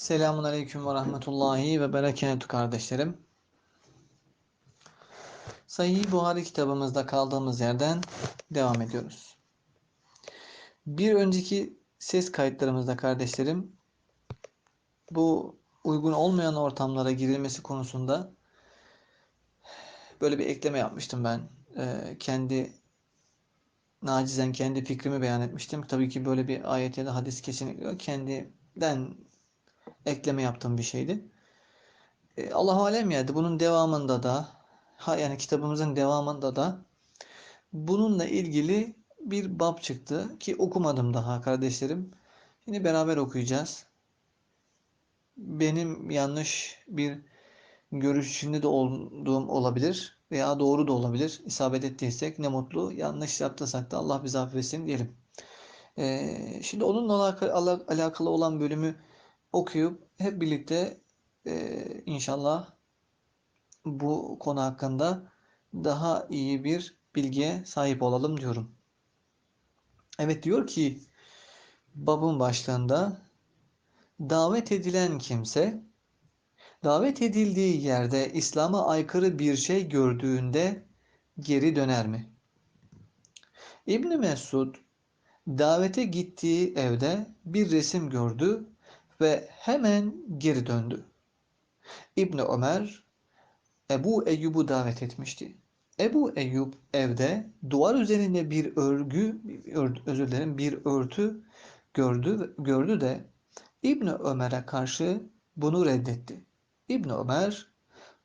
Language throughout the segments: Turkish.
Selamun Aleyküm ve Rahmetullahi ve Berekatü kardeşlerim. Sahih Buhari kitabımızda kaldığımız yerden devam ediyoruz. Bir önceki ses kayıtlarımızda kardeşlerim bu uygun olmayan ortamlara girilmesi konusunda böyle bir ekleme yapmıştım ben. Ee, kendi nacizen kendi fikrimi beyan etmiştim. Tabii ki böyle bir ayet ya da hadis kesinlikle. Kendiden ekleme yaptığım bir şeydi. E, Allahu alem yani bunun devamında da ha yani kitabımızın devamında da bununla ilgili bir bab çıktı ki okumadım daha kardeşlerim. Şimdi beraber okuyacağız. Benim yanlış bir görüş içinde de olduğum olabilir veya doğru da olabilir. İsabet ettiysek ne mutlu. Yanlış yaptıysak da Allah bizi affetsin diyelim. Ee, şimdi onunla alakalı olan bölümü okuyup hep birlikte e, inşallah bu konu hakkında daha iyi bir bilgiye sahip olalım diyorum. Evet diyor ki babın başlığında davet edilen kimse davet edildiği yerde İslam'a aykırı bir şey gördüğünde geri döner mi? İbn Mesud davete gittiği evde bir resim gördü ve hemen geri döndü. İbn Ömer Ebu Eyyub'u davet etmişti. Ebu Eyyub evde duvar üzerinde bir örgü, özür dilerim bir örtü gördü, gördü de İbn Ömer'e karşı bunu reddetti. İbn Ömer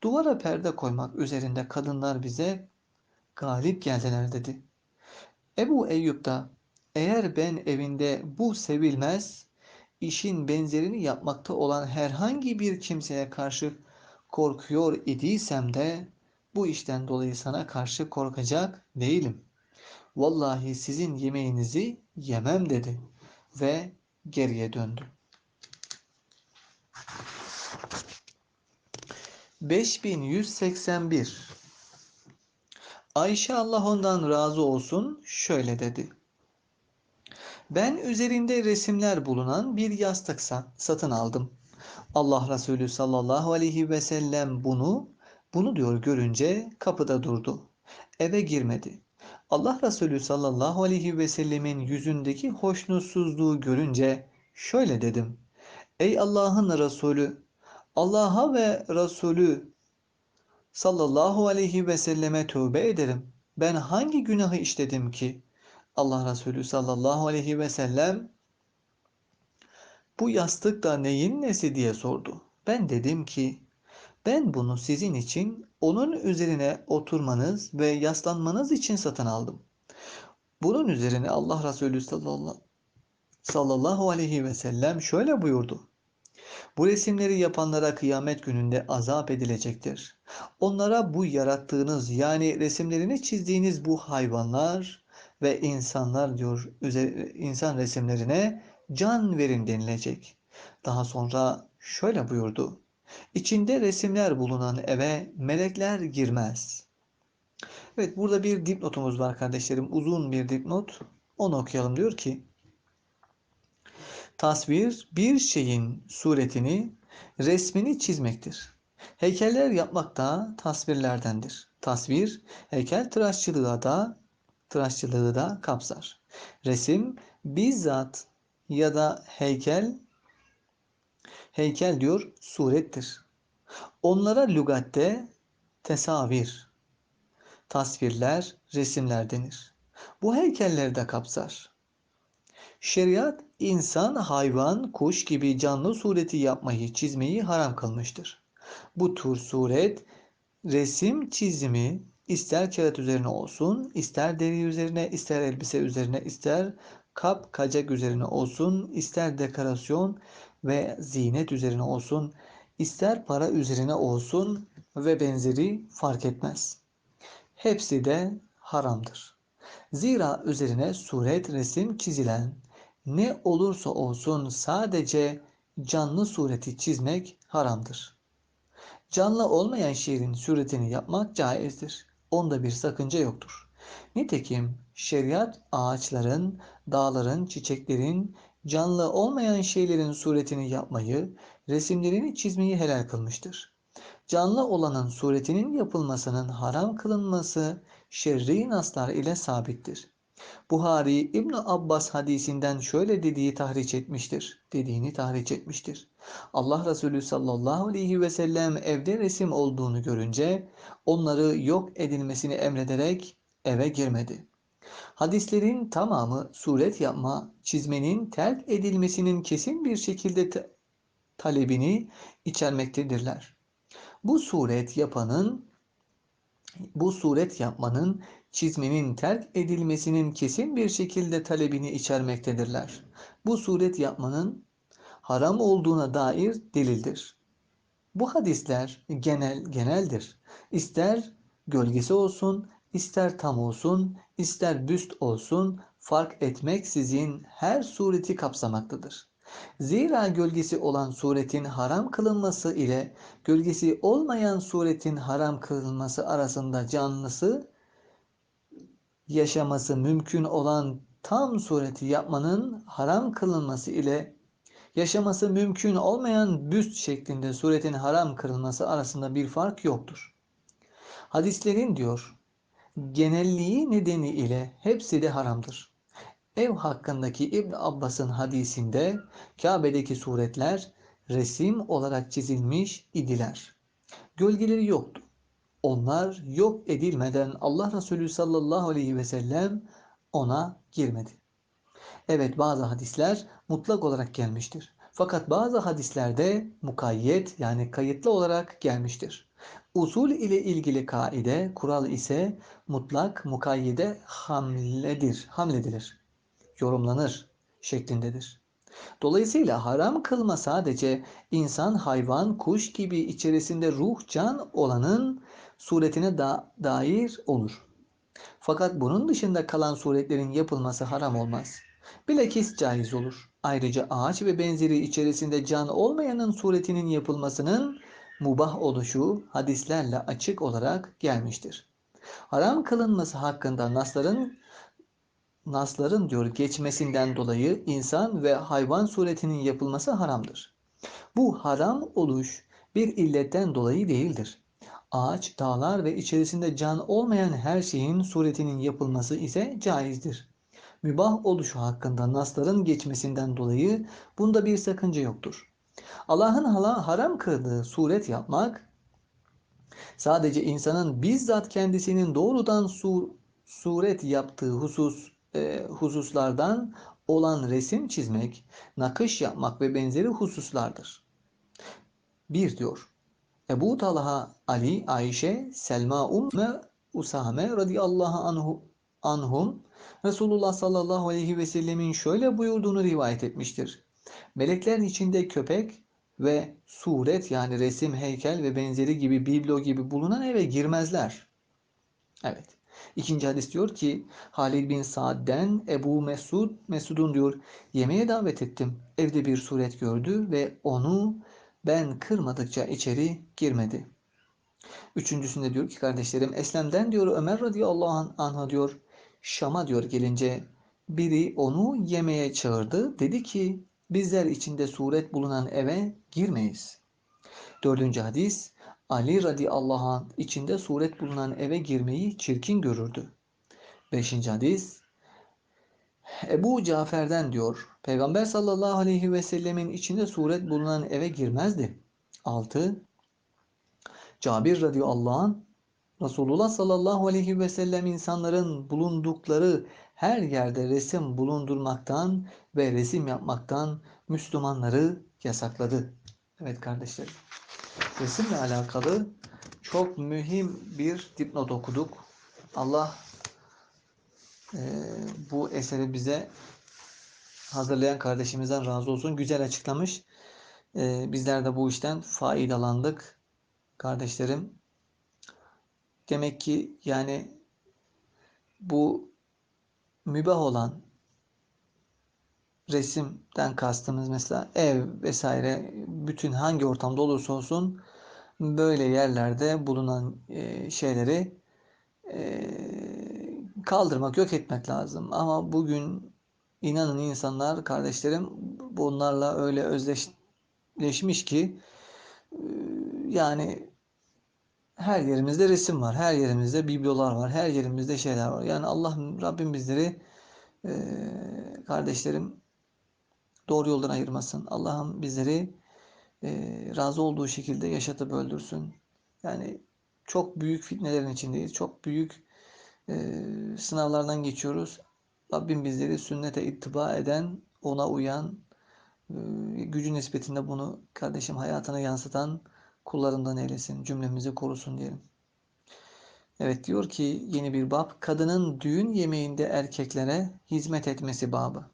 duvara perde koymak üzerinde kadınlar bize galip geldiler dedi. Ebu Eyyub da eğer ben evinde bu sevilmez işin benzerini yapmakta olan herhangi bir kimseye karşı korkuyor idiysem de bu işten dolayı sana karşı korkacak değilim. Vallahi sizin yemeğinizi yemem dedi ve geriye döndü. 5181 Ayşe Allah ondan razı olsun şöyle dedi. Ben üzerinde resimler bulunan bir yastık satın aldım. Allah Resulü sallallahu aleyhi ve sellem bunu bunu diyor görünce kapıda durdu. Eve girmedi. Allah Resulü sallallahu aleyhi ve sellemin yüzündeki hoşnutsuzluğu görünce şöyle dedim. Ey Allah'ın Resulü Allah'a ve Resulü sallallahu aleyhi ve selleme tövbe ederim. Ben hangi günahı işledim ki Allah Resulü sallallahu aleyhi ve sellem bu yastık da neyin nesi diye sordu. Ben dedim ki ben bunu sizin için onun üzerine oturmanız ve yaslanmanız için satın aldım. Bunun üzerine Allah Resulü sallallahu aleyhi ve sellem şöyle buyurdu. Bu resimleri yapanlara kıyamet gününde azap edilecektir. Onlara bu yarattığınız yani resimlerini çizdiğiniz bu hayvanlar ve insanlar diyor insan resimlerine can verin denilecek. Daha sonra şöyle buyurdu. İçinde resimler bulunan eve melekler girmez. Evet burada bir dipnotumuz var kardeşlerim. Uzun bir dipnot. Onu okuyalım diyor ki Tasvir bir şeyin suretini, resmini çizmektir. Heykeller yapmak da tasvirlerdendir. Tasvir heykel tıraşçılığı da tıraşçılığı da kapsar. Resim bizzat ya da heykel heykel diyor surettir. Onlara lügatte tesavir, tasvirler, resimler denir. Bu heykelleri de kapsar. Şeriat insan, hayvan, kuş gibi canlı sureti yapmayı, çizmeyi haram kılmıştır. Bu tür suret, resim çizimi ister kağıt üzerine olsun, ister deri üzerine, ister elbise üzerine, ister kap kacak üzerine olsun, ister dekorasyon ve zinet üzerine olsun, ister para üzerine olsun ve benzeri fark etmez. Hepsi de haramdır. Zira üzerine suret resim çizilen ne olursa olsun sadece canlı sureti çizmek haramdır. Canlı olmayan şiirin suretini yapmak caizdir. Onda bir sakınca yoktur. Nitekim şeriat ağaçların, dağların, çiçeklerin, canlı olmayan şeylerin suretini yapmayı, resimlerini çizmeyi helal kılmıştır. Canlı olanın suretinin yapılmasının haram kılınması şer'i naslar ile sabittir. Buhari İbn Abbas hadisinden şöyle dediği tahriç etmiştir. Dediğini tahriç etmiştir. Allah Resulü sallallahu aleyhi ve sellem evde resim olduğunu görünce onları yok edilmesini emrederek eve girmedi. Hadislerin tamamı suret yapma, çizmenin terk edilmesinin kesin bir şekilde talebini içermektedirler. Bu suret yapanın bu suret yapmanın çizmenin terk edilmesinin kesin bir şekilde talebini içermektedirler. Bu suret yapmanın haram olduğuna dair delildir. Bu hadisler genel geneldir. İster gölgesi olsun, ister tam olsun, ister büst olsun fark etmeksizin her sureti kapsamaktadır. Zira gölgesi olan suretin haram kılınması ile gölgesi olmayan suretin haram kılınması arasında canlısı yaşaması mümkün olan tam sureti yapmanın haram kılınması ile yaşaması mümkün olmayan büst şeklinde suretin haram kılınması arasında bir fark yoktur. Hadislerin diyor genelliği nedeni ile hepsi de haramdır. Ev hakkındaki İbn Abbas'ın hadisinde Kabe'deki suretler resim olarak çizilmiş idiler. Gölgeleri yoktu. Onlar yok edilmeden Allah Resulü sallallahu aleyhi ve sellem ona girmedi. Evet bazı hadisler mutlak olarak gelmiştir. Fakat bazı hadislerde mukayyet yani kayıtlı olarak gelmiştir. Usul ile ilgili kaide, kural ise mutlak mukayyede hamledir, hamledilir, yorumlanır şeklindedir. Dolayısıyla haram kılma sadece insan, hayvan, kuş gibi içerisinde ruh, can olanın suretine da dair olur. Fakat bunun dışında kalan suretlerin yapılması haram olmaz. Bilakis caiz olur. Ayrıca ağaç ve benzeri içerisinde can olmayanın suretinin yapılmasının mubah oluşu hadislerle açık olarak gelmiştir. Haram kılınması hakkında nasların nasların diyor geçmesinden dolayı insan ve hayvan suretinin yapılması haramdır. Bu haram oluş bir illetten dolayı değildir. Ağaç, dağlar ve içerisinde can olmayan her şeyin suretinin yapılması ise caizdir. Mübah oluşu hakkında nasların geçmesinden dolayı bunda bir sakınca yoktur. Allah'ın haram kıldığı suret yapmak sadece insanın bizzat kendisinin doğrudan sur suret yaptığı husus e, hususlardan olan resim çizmek, nakış yapmak ve benzeri hususlardır. Bir diyor. Ebu Talha, Ali, Ayşe, Selma, Umme, Usame radıyallahu anhu, anhum Resulullah sallallahu aleyhi ve sellemin şöyle buyurduğunu rivayet etmiştir. Melekler içinde köpek ve suret yani resim, heykel ve benzeri gibi biblo gibi bulunan eve girmezler. Evet. İkinci hadis diyor ki Halid bin Sa'd'den Ebu Mesud Mesud'un diyor yemeğe davet ettim. Evde bir suret gördü ve onu ben kırmadıkça içeri girmedi. Üçüncüsünde diyor ki kardeşlerim Eslem'den diyor Ömer radıyallahu anh'a diyor Şam'a diyor gelince biri onu yemeğe çağırdı. Dedi ki bizler içinde suret bulunan eve girmeyiz. Dördüncü hadis Ali radıyallahu anh içinde suret bulunan eve girmeyi çirkin görürdü. Beşinci hadis Ebu Cafer'den diyor. Peygamber sallallahu aleyhi ve sellemin içinde suret bulunan eve girmezdi. 6. Cabir radıyallahu anh Resulullah sallallahu aleyhi ve sellem insanların bulundukları her yerde resim bulundurmaktan ve resim yapmaktan Müslümanları yasakladı. Evet kardeşlerim. Resimle alakalı çok mühim bir dipnot okuduk. Allah e, bu eseri bize hazırlayan kardeşimizden razı olsun. Güzel açıklamış. E, bizler de bu işten faydalandık. Kardeşlerim demek ki yani bu mübah olan resimden kastımız mesela ev vesaire bütün hangi ortamda olursa olsun böyle yerlerde bulunan e, şeyleri e, kaldırmak, yok etmek lazım. Ama bugün İnanın insanlar, kardeşlerim bunlarla öyle özdeşleşmiş ki e, yani her yerimizde resim var, her yerimizde biblolar var, her yerimizde şeyler var. Yani Allah Rabbim bizleri e, kardeşlerim doğru yoldan ayırmasın. Allah'ım bizleri e, razı olduğu şekilde yaşatıp öldürsün. Yani çok büyük fitnelerin içindeyiz. Çok büyük e, sınavlardan geçiyoruz. Rabbim bizleri sünnete ittiba eden, ona uyan, e, gücü nispetinde bunu kardeşim hayatına yansıtan kullarından eylesin. Cümlemizi korusun diyelim. Evet diyor ki yeni bir bab kadının düğün yemeğinde erkeklere hizmet etmesi babı.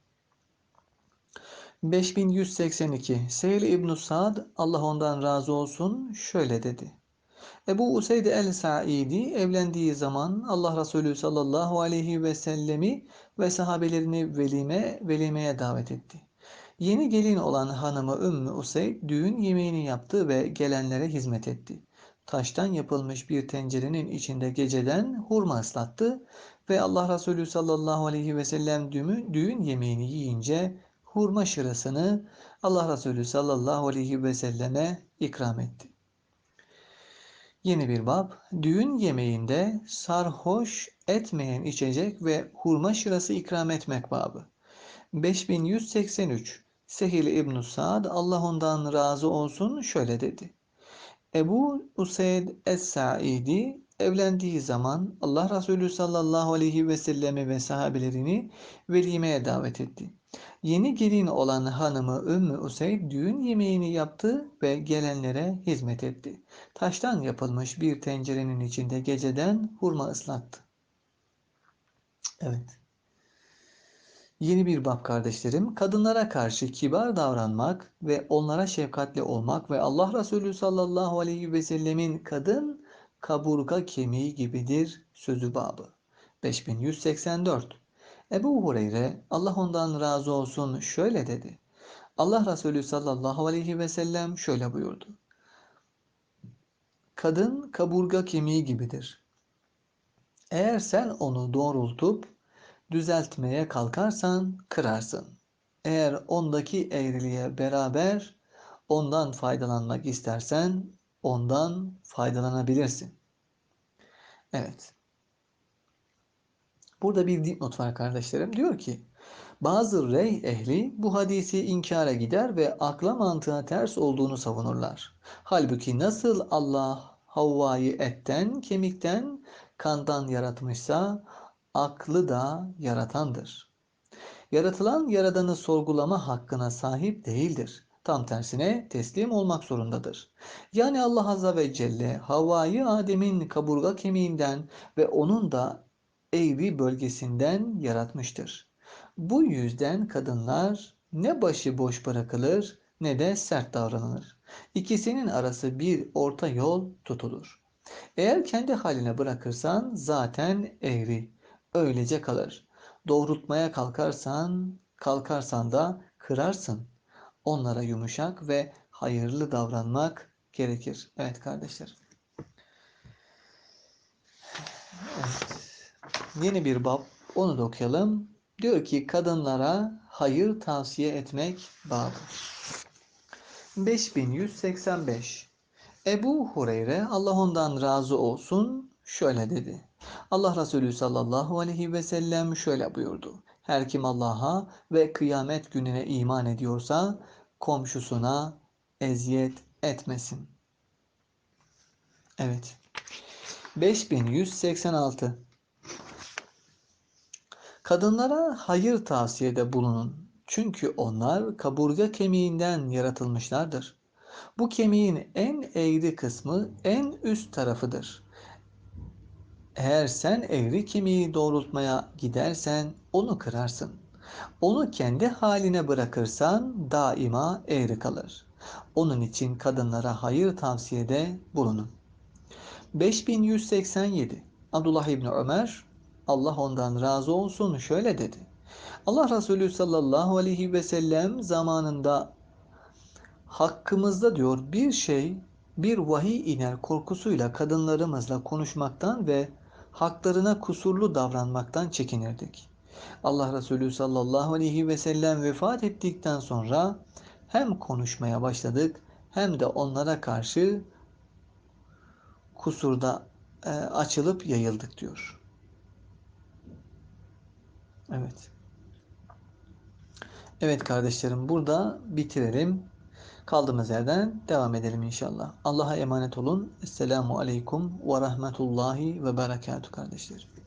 5182 Seyli İbn Sa'd Allah ondan razı olsun şöyle dedi. Ebu Useyd el-Sa'idi evlendiği zaman Allah Resulü sallallahu aleyhi ve sellemi ve sahabelerini velime, velimeye davet etti. Yeni gelin olan hanımı Ümmü Useyd düğün yemeğini yaptı ve gelenlere hizmet etti. Taştan yapılmış bir tencerenin içinde geceden hurma ıslattı ve Allah Resulü sallallahu aleyhi ve sellem düğün yemeğini yiyince hurma şırasını Allah Resulü sallallahu aleyhi ve selleme ikram etti. Yeni bir bab, düğün yemeğinde sarhoş etmeyen içecek ve hurma şırası ikram etmek babı. 5183 Sehil İbn Sa'd Allah ondan razı olsun şöyle dedi. Ebu Useyd Es-Sa'idi evlendiği zaman Allah Resulü sallallahu aleyhi ve sellemi ve sahabelerini velimeye davet etti. Yeni gelin olan hanımı Ümmü Useyd düğün yemeğini yaptı ve gelenlere hizmet etti. Taştan yapılmış bir tencerenin içinde geceden hurma ıslattı. Evet. Yeni bir bab kardeşlerim, kadınlara karşı kibar davranmak ve onlara şefkatli olmak ve Allah Resulü sallallahu aleyhi ve sellemin kadın kaburga kemiği gibidir sözü babı. 5184 Ebu Hureyre Allah ondan razı olsun şöyle dedi. Allah Resulü sallallahu aleyhi ve sellem şöyle buyurdu. Kadın kaburga kemiği gibidir. Eğer sen onu doğrultup düzeltmeye kalkarsan kırarsın. Eğer ondaki eğriliğe beraber ondan faydalanmak istersen ondan faydalanabilirsin. Evet. Burada bir dipnot var kardeşlerim. Diyor ki bazı rey ehli bu hadisi inkara gider ve akla mantığa ters olduğunu savunurlar. Halbuki nasıl Allah Havva'yı etten, kemikten, kandan yaratmışsa aklı da yaratandır. Yaratılan yaradanı sorgulama hakkına sahip değildir. Tam tersine teslim olmak zorundadır. Yani Allah Azze ve Celle Havva'yı Adem'in kaburga kemiğinden ve onun da eğri bölgesinden yaratmıştır. Bu yüzden kadınlar ne başı boş bırakılır ne de sert davranılır. İkisinin arası bir orta yol tutulur. Eğer kendi haline bırakırsan zaten eğri, öylece kalır. Doğrultmaya kalkarsan, kalkarsan da kırarsın. Onlara yumuşak ve hayırlı davranmak gerekir. Evet kardeşler. Evet. Yeni bir bab. Onu da okuyalım. Diyor ki kadınlara hayır tavsiye etmek babı. 5185 Ebu Hureyre Allah ondan razı olsun şöyle dedi. Allah Resulü sallallahu aleyhi ve sellem şöyle buyurdu. Her kim Allah'a ve kıyamet gününe iman ediyorsa komşusuna eziyet etmesin. Evet. 5186 Kadınlara hayır tavsiyede bulunun. Çünkü onlar kaburga kemiğinden yaratılmışlardır. Bu kemiğin en eğri kısmı en üst tarafıdır. Eğer sen eğri kemiği doğrultmaya gidersen onu kırarsın. Onu kendi haline bırakırsan daima eğri kalır. Onun için kadınlara hayır tavsiyede bulunun. 5187 Abdullah İbni Ömer Allah ondan razı olsun şöyle dedi. Allah Resulü sallallahu aleyhi ve sellem zamanında hakkımızda diyor bir şey bir vahiy iner korkusuyla kadınlarımızla konuşmaktan ve haklarına kusurlu davranmaktan çekinirdik. Allah Resulü sallallahu aleyhi ve sellem vefat ettikten sonra hem konuşmaya başladık hem de onlara karşı kusurda e, açılıp yayıldık diyor. Evet. Evet kardeşlerim burada bitirelim. Kaldığımız yerden devam edelim inşallah. Allah'a emanet olun. Esselamu Aleyküm ve Rahmetullahi ve Berekatuhu kardeşlerim.